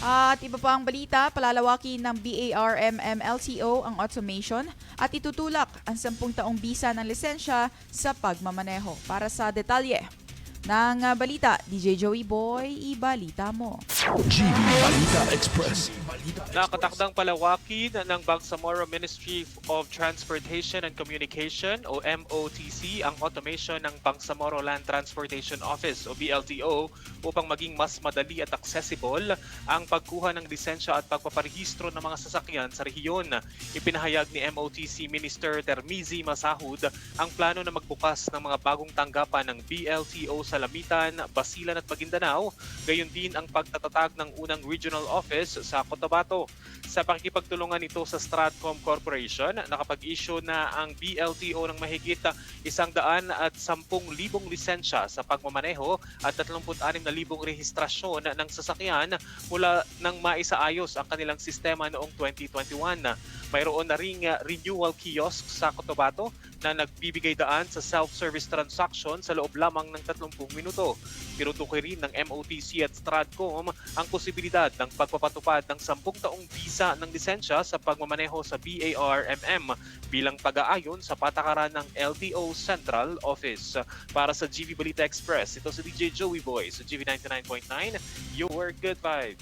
At iba pa ang balita, palalawakin ng BARMM-LTO ang automation at itutulak ang 10 taong bisa ng lisensya sa pagmamaneho. Para sa detalye ng balita, DJ Joey Boy, ibalita mo. GV Balita Express. Nakatakdang palawakin ng Bangsamoro Ministry of Transportation and Communication o MOTC ang automation ng Bangsamoro Land Transportation Office o BLTO upang maging mas madali at accessible ang pagkuha ng lisensya at pagpaparehistro ng mga sasakyan sa rehiyon. Ipinahayag ni MOTC Minister Termizi Masahud ang plano na magbukas ng mga bagong tanggapan ng BLTO sa Lamitan, Basilan at Maguindanao, gayon din ang pagtatatag ng unang regional office sa Cotabato. Sa pakikipagtulungan nito sa Stratcom Corporation, nakapag-issue na ang BLTO ng mahigit isang daan at sampung libong lisensya sa pagmamaneho at 36 na libong rehistrasyon ng sasakyan mula nang maisaayos ang kanilang sistema noong 2021. Mayroon na ring uh, renewal kiosk sa Cotabato na nagbibigay daan sa self-service transaction sa loob lamang ng 30 minuto. Tinutukoy rin ng MOTC at Stratcom ang posibilidad ng pagpapatupad ng 10 taong visa ng lisensya sa pagmamaneho sa BARMM bilang pag-aayon sa patakaran ng LTO Central Office. Para sa GV Balita Express, ito si DJ Joey Boy sa GV 99.9, Your Good Vibe.